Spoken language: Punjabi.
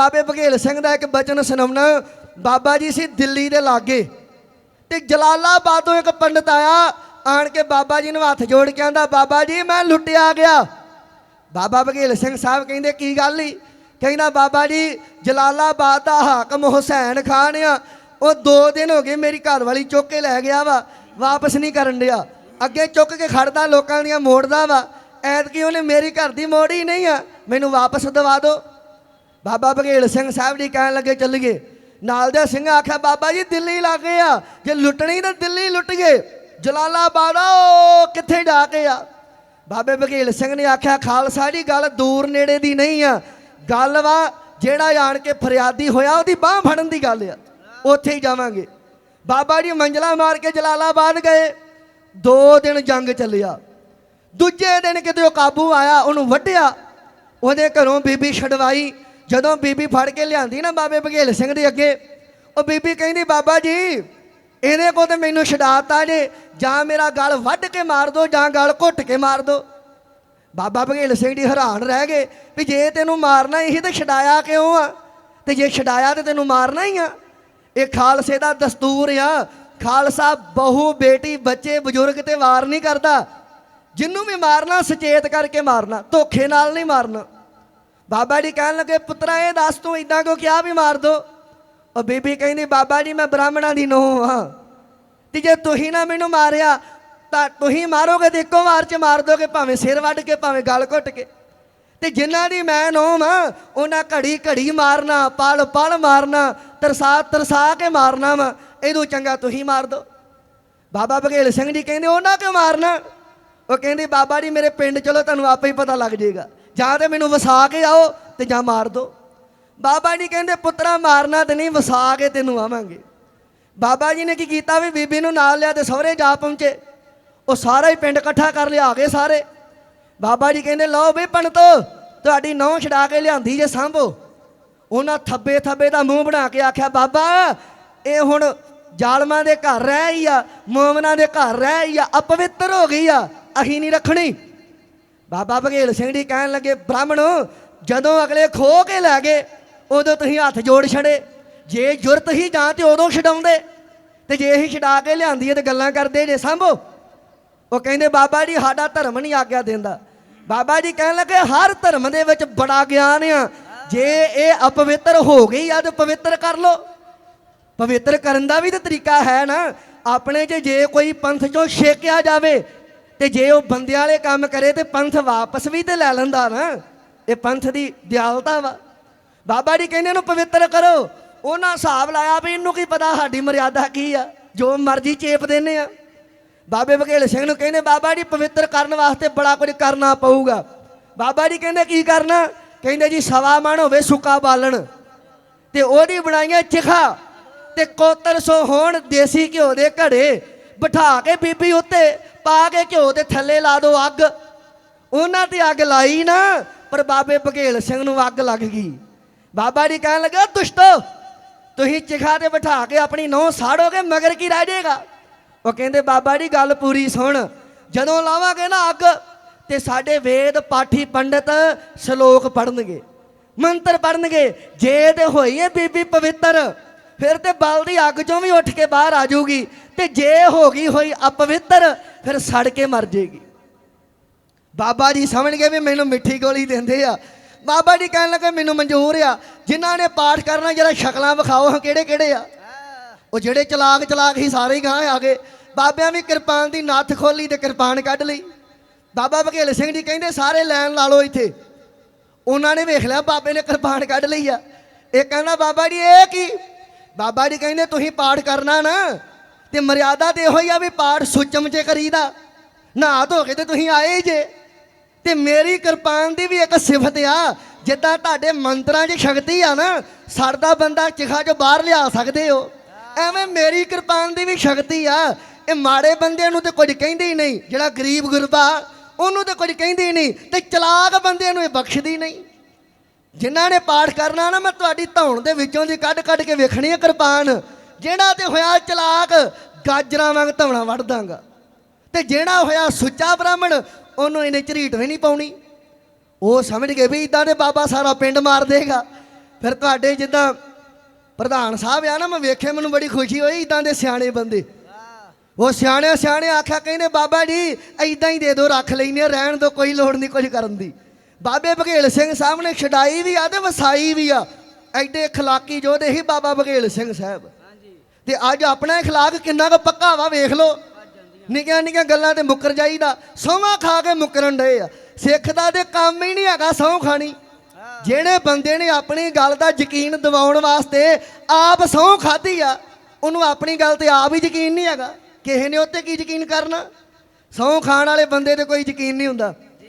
ਬਾਬੇ ਬਘੇਲ ਸਿੰਘ ਦਾ ਇੱਕ ਬਚਨ ਸੁਣਾਉਣਾ। ਬਾਬਾ ਜੀ ਸੀ ਦਿੱਲੀ ਦੇ ਲਾਗੇ। ਤੇ ਜਲਾਲਾਬਾਦੋਂ ਇੱਕ ਪੰਡਤ ਆਇਆ, ਆਣ ਕੇ ਬਾਬਾ ਜੀ ਨੂੰ ਹੱਥ ਜੋੜ ਕੇ ਆਂਦਾ, ਬਾਬਾ ਜੀ, ਮੈਂ ਲੁੱਟਿਆ ਗਿਆ। ਬਾਬਾ ਬਘੇਲ ਸਿੰਘ ਸਾਹਿਬ ਕਹਿੰਦੇ, ਕੀ ਗੱਲ ਈ? ਕਹਿੰਦਾ, ਬਾਬਾ ਜੀ, ਜਲਾਲਾਬਾਦ ਦਾ ਹਾਕਮ ਹੁਸੈਨ ਖਾਨ ਆ। ਉਹ 2 ਦਿਨ ਹੋ ਗਏ ਮੇਰੀ ਘਰ ਵਾਲੀ ਚੁੱਕ ਕੇ ਲੈ ਗਿਆ ਵਾ, ਵਾਪਸ ਨਹੀਂ ਕਰਨ ਡਿਆ। ਅੱਗੇ ਚੁੱਕ ਕੇ ਖੜਦਾ, ਲੋਕਾਂ ਦੀਆਂ ਮੋੜਦਾ ਵਾ। ਐਤਕੀ ਉਹਨੇ ਮੇਰੀ ਘਰ ਦੀ ਮੋੜੀ ਨਹੀਂ ਆ। ਮੈਨੂੰ ਵਾਪਸ ਦਵਾ ਦਿਓ। ਬਾਬਾ ਬਘੇਲ ਸਿੰਘ ਸਾਹਿਬ ਜੀ ਕਹਿਣ ਲੱਗੇ ਚੱਲੀਏ ਨਾਲ ਦੇ ਸਿੰਘ ਆਖਿਆ, ਬਾਬਾ ਜੀ, ਦਿੱਲੀ ਲੱਗੇ ਆ। ਜੇ ਲੁੱਟਣੀ ਤਾਂ ਦਿੱਲੀ ਲੁੱਟ ਗਏ। ਜਲਾਲਾਬਾਦ, ਉਹ ਕਿੱਥੇ ਜਾ ਕੇ ਆ? ਬਾਬੇ ਬਘੇਲ ਸਿੰਘ ਨੇ ਆਖਿਆ, ਖਾਲਸਾ ਜੀ, ਗੱਲ ਦੂਰ ਨੇੜੇ ਦੀ ਨਹੀਂ ਆ। ਗੱਲ ਵਾ, ਜਿਹੜਾ ਆਣ ਕੇ ਫਰਿਆਦੀ ਹੋਇਆ, ਉਹਦੀ ਬਾਹ ਫੜਨ ਦੀ ਗੱਲ ਆ। ਉੱਥੇ ਹੀ ਜਾਵਾਂਗੇ। ਬਾਬਾ ਜੀ ਮੰਜਲਾ ਮਾਰ ਕੇ ਜਲਾਲਾਬਾਦ ਗਏ। ਦੋ ਦਿਨ ਜੰਗ ਚੱਲਿਆ। ਦੂਜੇ ਦਿਨ ਕਿਤੇ ਉਹ ਕਾਬੂ ਆਇਆ, ਉਹਨੂੰ ਵੱਢਿਆ। ਉਹਦੇ ਘਰੋਂ ਬੀਬੀ ਛਡਵਾਈ। ਜਦੋਂ ਬੀਬੀ ਫੜ ਕੇ ਲਿਆਂਦੀ ਨਾ ਬਾਬੇ ਬਘੇਲ ਸਿੰਘ ਦੇ ਅੱਗੇ, ਉਹ ਬੀਬੀ ਕਹਿੰਦੀ, ਬਾਬਾ ਜੀ, ਇਹਦੇ ਕੋ ਤੇ ਮੈਨੂੰ ਛਡਾਤਾ ਜੇ। ਜਾਂ ਮੇਰਾ ਗਲ ਵੱਢ ਕੇ ਮਾਰ ਦੋ, ਜਾਂ ਗਲ ਘੁੱਟ ਕੇ ਮਾਰ ਦੋ। ਬਾਬਾ ਬਘੇਲ ਸਿੰਘ ਜੀ ਹੈਰਾਨ ਰਹਿ ਗਏ ਵੀ ਜੇ ਤੈਨੂੰ ਮਾਰਨਾ ਹੀ ਤੇ ਛਡਾਇਆ ਕਿਉਂ ਆ? ਤੇ ਜੇ ਛਡਾਇਆ ਤੇ ਤੈਨੂੰ ਮਾਰਨਾ ਹੀ ਆ? ਇਹ ਖਾਲਸੇ ਦਾ ਦਸਤੂਰ ਆ। ਖਾਲਸਾ ਬਹੂ ਬੇਟੀ, ਬੱਚੇ, ਬਜ਼ੁਰਗ ਤੇ ਵਾਰ ਨਹੀਂ ਕਰਦਾ। ਜਿੰਨੂੰ ਵੀ ਮਾਰਨਾ, ਸੁਚੇਤ ਕਰਕੇ ਮਾਰਨਾ, ਧੋਖੇ ਨਾਲ ਨਹੀਂ ਮਾਰਨਾ। ਬਾਬਾ ਜੀ ਕਹਿਣ ਲੱਗੇ, ਪੁੱਤਰਾ, ਇਹ ਦੱਸ ਤੂੰ ਇਦਾਂ ਕਿਉਂ ਕਿਹਾ ਵੀ ਮਾਰ ਦੋ? ਉਹ ਬੀਬੀ ਕਹਿੰਦੀ, ਬਾਬਾ ਜੀ, ਮੈਂ ਬ੍ਰਾਹਮਣਾਂ ਦੀ ਨੂੰਹ ਹਾਂ। ਤੇ ਜੇ ਤੁਸੀਂ ਨਾ ਮੈਨੂੰ ਮਾਰਿਆ, ਤਾਂ ਤੁਸੀਂ ਮਾਰੋਗੇ ਤੇ ਇੱਕੋ ਵਾਰ ਚ ਮਾਰ ਦੋਗੇ, ਭਾਵੇਂ ਸਿਰ ਵੱਢ ਕੇ, ਭਾਵੇਂ ਗਲ ਘੁੱਟ ਕੇ। ਤੇ ਜਿਨ੍ਹਾਂ ਦੀ ਮੈਂ ਨੂੰਹ ਵਾਂ, ਉਹਨਾਂ ਘੜੀ ਘੜੀ ਮਾਰਨਾ, ਪਲ ਪਲ ਮਾਰਨਾ, ਤਰਸਾ ਤਰਸਾ ਕੇ ਮਾਰਨਾ ਵਾ। ਇਹਦੋਂ ਚੰਗਾ ਤੁਸੀਂ ਮਾਰ ਦੋ। ਬਾਬਾ ਬਘੇਲ ਸਿੰਘ ਜੀ ਕਹਿੰਦੇ, ਉਹਨਾਂ ਕਿਉਂ ਮਾਰਨਾ? ਉਹ ਕਹਿੰਦੇ, ਬਾਬਾ ਜੀ, ਮੇਰੇ ਪਿੰਡ ਚਲੋ, ਤੁਹਾਨੂੰ ਆਪੇ ਹੀ ਪਤਾ ਲੱਗ ਜਾਏਗਾ। ਜਾਂ ਤੇ ਮੈਨੂੰ ਵਸਾ ਕੇ ਆਓ ਤੇ ਜਾਂ ਮਾਰ ਦੋ। ਬਾਬਾ ਜੀ ਕਹਿੰਦੇ, ਪੁੱਤਰਾ, ਮਾਰਨਾ ਤੇ ਨਹੀਂ, ਵਸਾ ਕੇ ਤੈਨੂੰ ਆਵਾਂਗੇ। ਬਾਬਾ ਜੀ ਨੇ ਕੀ ਕੀਤਾ ਵੀ ਬੀਬੀ ਨੂੰ ਨਾਲ ਲਿਆ ਤੇ ਸਹੁਰੇ ਜਾ ਪਹੁੰਚੇ। ਉਹ ਸਾਰਾ ਹੀ ਪਿੰਡ ਇਕੱਠਾ ਕਰ ਲਿਆ, ਆ ਗਏ ਸਾਰੇ। ਬਾਬਾ ਜੀ ਕਹਿੰਦੇ, ਲਓ ਵੀ ਪੰਡਤੋ, ਤੁਹਾਡੀ ਨੌਂ ਛਡਾ ਕੇ ਲਿਆਂਦੀ ਜੇ ਸਾਂਭੋ। ਉਹਨਾਂ ਥੱਬੇ ਥੱਬੇ ਦਾ ਮੂੰਹ ਬਣਾ ਕੇ ਆਖਿਆ, ਬਾਬਾ, ਇਹ ਹੁਣ ਜ਼ਾਲਮਾਂ ਦੇ ਘਰ ਰਹਿ ਹੀ ਆ, ਮੂਮਨਾਂ ਦੇ ਘਰ ਰਹਿ ਹੀ ਆ, ਅਪਵਿੱਤਰ ਹੋ ਗਈ ਆ ਅਸੀਂ ਨਹੀਂ ਰੱਖਣੀ। ਬਾਬਾ ਬਘੇਲ ਸਿੰਘ ਜੀ ਕਹਿਣ ਲੱਗੇ, ਬ੍ਰਾਹਮਣ, ਜਦੋਂ ਅਗਲੇ ਖੋ ਕੇ ਲੈ ਗਏ, ਉਦੋਂ ਤੁਸੀਂ ਹੱਥ ਜੋੜ ਛੜੇ। ਜੇ ਜੁਰਤ ਹੀ ਜਾਂ ਤੇ ਉਦੋਂ ਛਡਾਉਂਦੇ। ਤੇ ਜੇ ਅਸੀਂ ਛਡਾ ਕੇ ਲਿਆਂਦੀ ਹੈ ਤੇ ਗੱਲਾਂ ਕਰਦੇ ਜੇ, ਸੰਭੋ। ਉਹ ਕਹਿੰਦੇ, ਬਾਬਾ ਜੀ, ਸਾਡਾ ਧਰਮ ਨਹੀਂ ਆਗਿਆ ਦਿੰਦਾ। ਬਾਬਾ ਜੀ ਕਹਿਣ ਲੱਗੇ, ਹਰ ਧਰਮ ਦੇ ਵਿੱਚ ਬੜਾ ਗਿਆਨ ਆ। ਜੇ ਇਹ ਅਪਵਿੱਤਰ ਹੋ ਗਈ ਆ, ਤੇ ਪਵਿੱਤਰ ਕਰ ਲੋ ਪਵਿੱਤਰ ਕਰਨ ਦਾ ਵੀ ਤਾਂ ਤਰੀਕਾ ਹੈ ਨਾ। ਆਪਣੇ 'ਚ ਜੇ ਕੋਈ ਪੰਥ ਚੋਂ ਛੇਕਿਆ ਜਾਵੇ ਤੇ ਜੇ ਉਹ ਬੰਦਿਆਂ ਵਾਲੇ ਕੰਮ ਕਰੇ ਤੇ ਪੰਥ ਵਾਪਸ ਵੀ ਤੇ ਲੈ ਲੈਂਦਾ ਨਾ, ਇਹ ਪੰਥ ਦੀ ਦਿਆਲਤਾ ਵਾ। ਬਾਬਾ ਜੀ ਕਹਿੰਦੇ ਇਹਨੂੰ ਪਵਿੱਤਰ ਕਰੋ। ਉਹਨਾਂ ਹਿਸਾਬ ਲਾਇਆ ਵੀ ਇਹਨੂੰ ਕੀ ਪਤਾ ਸਾਡੀ ਮਰਿਆਦਾ ਕੀ ਆ, ਜੋ ਮਰਜ਼ੀ ਚੇਪ ਦਿੰਨੇ ਆ। ਬਾਬੇ ਬਘੇਲ ਸਿੰਘ ਨੂੰ ਕਹਿੰਦੇ, ਬਾਬਾ ਜੀ, ਪਵਿੱਤਰ ਕਰਨ ਵਾਸਤੇ ਬੜਾ ਕੁਝ ਕਰਨਾ ਪਊਗਾ। ਬਾਬਾ ਜੀ ਕਹਿੰਦੇ, ਕੀ ਕਰਨਾ? ਕਹਿੰਦੇ, ਜੀ, ਸਵਾ ਮਣ ਹੋਵੇ ਸੁੱਕਾ ਬਾਲਣ। ਤੇ ਉਹਦੀ ਬਣਾਈਆਂ ਚਿਖਾ ਤੇ ਕੋਤਰ ਸੋ ਹੋਣ ਦੇਸੀ ਘਿਓ ਦੇ ਘੜੇ ਬਿਠਾ ਕੇ ਬੀਬੀ ਉੱਤੇ ਪਾ ਕੇ ਘਿਓ ਤੇ ਥੱਲੇ ਲਾ ਦੋ ਅੱਗ। ਉਹਨਾਂ ਤੇ ਅੱਗ ਲਾਈ ਨਾ, ਪਰ ਬਾਬੇ ਬਘੇਲ ਸਿੰਘ ਨੂੰ ਅੱਗ ਲੱਗ ਗਈ। ਬਾਬਾ ਜੀ ਕਹਿਣ ਲੱਗਾ ਦੁਸ਼ਟੋ, ਤੁਸੀਂ ਚਿਖਾ ਤੇ ਬਿਠਾ ਕੇ ਆਪਣੀ ਨਹੁੰ ਸਾੜੋਗੇ, ਮਗਰ ਕੀ ਰਹਿ ਜਾਏਗਾ? ਉਹ ਕਹਿੰਦੇ, ਬਾਬਾ ਜੀ, ਗੱਲ ਪੂਰੀ ਸੁਣ। ਜਦੋਂ ਲਾਵਾਂਗੇ ਨਾ ਅੱਗ, ਤੇ ਸਾਡੇ ਵੇਦ ਪਾਠੀ ਪੰਡਤ ਸ਼ਲੋਕ ਪੜਨਗੇ ਮੰਤਰ ਪੜਨਗੇ ਜੇ ਤੇ ਹੋਈ ਹੈ ਬੀਬੀ ਪਵਿੱਤਰ, ਫਿਰ ਤੇ ਬਲ ਦੀ ਅੱਗ ਚੋਂ ਵੀ ਉੱਠ ਕੇ ਬਾਹਰ ਆ ਜਾਊਗੀ। ਤੇ ਜੇ ਹੋ ਗਈ ਹੋਈ ਅਪਵਿੱਤਰ ਫਿਰ ਸੜ ਕੇ ਮਰ ਜਾਏਗੀ ਬਾਬਾ ਜੀ ਸਮਝ ਗਏ ਵੀ ਮੈਨੂੰ ਮਿੱਠੀ ਗੋਲੀ ਦਿੰਦੇ ਆ। ਬਾਬਾ ਜੀ ਕਹਿਣ ਲੱਗੇ, ਮੈਨੂੰ ਮਨਜ਼ੂਰ ਆ। ਜਿਨ੍ਹਾਂ ਨੇ ਪਾਠ ਕਰਨਾ, ਜਰਾ ਸ਼ਕਲਾਂ ਵਿਖਾਓ ਹਾਂ ਕਿਹੜੇ ਕਿਹੜੇ ਆ। ਉਹ ਜਿਹੜੇ ਚਲਾਕ ਚਲਾਕ ਹੀ ਸਾਰੇ ਹੀ ਗਾਂ ਆ ਗਏ। ਬਾਬਿਆਂ ਵੀ ਕਿਰਪਾਨ ਦੀ ਨੱਥ ਖੋਲੀ ਤੇ ਕਿਰਪਾਨ ਕੱਢ ਲਈ। ਬਾਬਾ ਬਘੇਲ ਸਿੰਘ ਜੀ ਕਹਿੰਦੇ, ਸਾਰੇ ਲੈਣ ਲਾ ਲਓ ਇੱਥੇ। ਉਹਨਾਂ ਨੇ ਵੇਖ ਲਿਆ, ਬਾਬੇ ਨੇ ਕਿਰਪਾਨ ਕੱਢ ਲਈ ਆ। ਇਹ ਕਹਿੰਦਾ, ਬਾਬਾ ਜੀ, ਇਹ ਕੀ? ਬਾਬਾ ਜੀ ਕਹਿੰਦੇ, ਤੁਸੀਂ ਪਾਠ ਕਰਨਾ ਨਾ ਤੇ ਮਰਿਆਦਾ ਤੇ ਇਹੋ ਹੀ ਆ ਵੀ ਪਾਠ ਸੁਚਮ ਚ ਕਰੀਦਾ। ਨਹਾ ਧੋ ਕੇ ਤੇ ਤੁਸੀਂ ਆਏ ਹੀ ਜੇ। ਤੇ ਮੇਰੀ ਕਿਰਪਾਨ ਦੀ ਵੀ ਇੱਕ ਸਿਫਤ ਆ, ਜਿੱਦਾਂ ਤੁਹਾਡੇ ਮੰਤਰਾਂ 'ਚ ਸ਼ਕਤੀ ਆ ਨਾ, ਸੜਦਾ ਬੰਦਾ ਚਿਖਾ 'ਚੋਂ ਬਾਹਰ ਲਿਆ ਸਕਦੇ ਹੋ। ਐਵੇਂ ਮੇਰੀ ਕਿਰਪਾਨ ਦੀ ਵੀ ਸ਼ਕਤੀ ਆ, ਇਹ ਮਾੜੇ ਬੰਦੇ ਨੂੰ ਤੇ ਕੁਝ ਕਹਿੰਦੇ ਹੀ ਨਹੀਂ, ਜਿਹੜਾ ਗਰੀਬ ਗੁਰਬਾ, ਉਹਨੂੰ ਤੇ ਕੁਝ ਕਹਿੰਦੇ ਹੀ ਨਹੀਂ, ਤੇ ਚਲਾਕ ਬੰਦੇ ਨੂੰ ਇਹ ਬਖਸ਼ਦੀ ਨਹੀਂ। ਜਿਨ੍ਹਾਂ ਨੇ ਪਾਠ ਕਰਨਾ ਨਾ, ਮੈਂ ਤੁਹਾਡੀ ਧੌਣ ਦੇ ਵਿੱਚੋਂ ਦੀ ਕੱਢ ਕੱਢ ਕੇ ਵੇਖਣੀ ਹੈ ਕਿਰਪਾਨ। ਜਿਹੜਾ ਤੇ ਹੋਇਆ ਚਲਾਕ ਗਾਜਰਾਂ ਵਾਂਗ ਧੌਣਾ ਵੜ ਦਾਂਗਾ ਤੇ ਜਿਹੜਾ ਹੋਇਆ ਸੁੱਚਾ ਬ੍ਰਾਹਮਣ ਉਹਨੂੰ ਇਹਨੇ ਝਰੀਟ ਵੀ ਨਹੀਂ ਪਾਉਣੀ ਉਹ ਸਮਝ ਗਏ ਵੀ ਇਦਾਂ ਦੇ ਬਾਬਾ ਸਾਰਾ ਪਿੰਡ ਮਾਰ ਦੇਗਾ ਫਿਰ ਤੁਹਾਡੇ ਜਿੱਦਾਂ ਪ੍ਰਧਾਨ ਸਾਹਿਬ ਆ ਨਾ ਮੈਂ ਵੇਖੇ ਮੈਨੂੰ ਬੜੀ ਖੁਸ਼ੀ ਹੋਈ ਇਦਾਂ ਦੇ ਸਿਆਣੇ ਬੰਦੇ ਉਹ ਸਿਆਣੇ ਸਿਆਣੇ ਆਖਿਆ ਕਹਿੰਦੇ ਬਾਬਾ ਜੀ ਐਦਾਂ ਹੀ ਦੇ ਦਿਓ ਰੱਖ ਲੈਨੇ ਰਹਿਣ ਦੋ ਕੋਈ ਲੋੜ ਨਹੀਂ ਕੁਝ ਕਰਨ ਦੀ ਬਾਬੇ ਬਘੇਲ ਸਿੰਘ ਸਾਹਿਬ ਨੇ ਛਡਾਈ ਵੀ ਆ ਤੇ ਵਸਾਈ ਵੀ ਆ ਐਡੇ اخلاقی ਯੋਧੇ ਹੀ ਬਾਬਾ ਬਘੇਲ ਸਿੰਘ ਸਾਹਿਬ ਤੇ ਅੱਜ ਆਪਣਾ اخلاق ਕਿੰਨਾ ਕੁ ਪੱਕਾ ਵਾ ਵੇਖ ਲਓ ਨਿੱਕੀਆਂ ਨਿੱਕੀਆਂ ਗੱਲਾਂ ਤੇ ਮੁੱਕਰ ਜਾਈਦਾ ਸੌਵਾਂ ਖਾ ਕੇ ਮੁੱਕਰਨ ਡਏ ਆ ਸਿੱਖ ਦਾ ਤੇ ਕੰਮ ਹੀ ਨਹੀਂ ਹੈਗਾ ਸਹੁੰ ਖਾਣੀ ਜਿਹੜੇ ਬੰਦੇ ਨੇ ਆਪਣੀ ਗੱਲ ਦਾ ਯਕੀਨ ਦਿਵਾਉਣ ਵਾਸਤੇ ਆਪ ਸਹੁੰ ਖਾਧੀ ਆ ਉਹਨੂੰ ਆਪਣੀ ਗੱਲ ਤੇ ਆਪ ਹੀ ਯਕੀਨ ਨਹੀਂ ਹੈਗਾ ਕਿਸੇ ਨੇ ਉੱਤੇ ਕੀ ਯਕੀਨ ਕਰਨਾ ਸਹੁੰ ਖਾਣ ਵਾਲੇ ਬੰਦੇ ਤੇ ਕੋਈ ਯਕੀਨ ਨਹੀਂ ਹੁੰਦਾ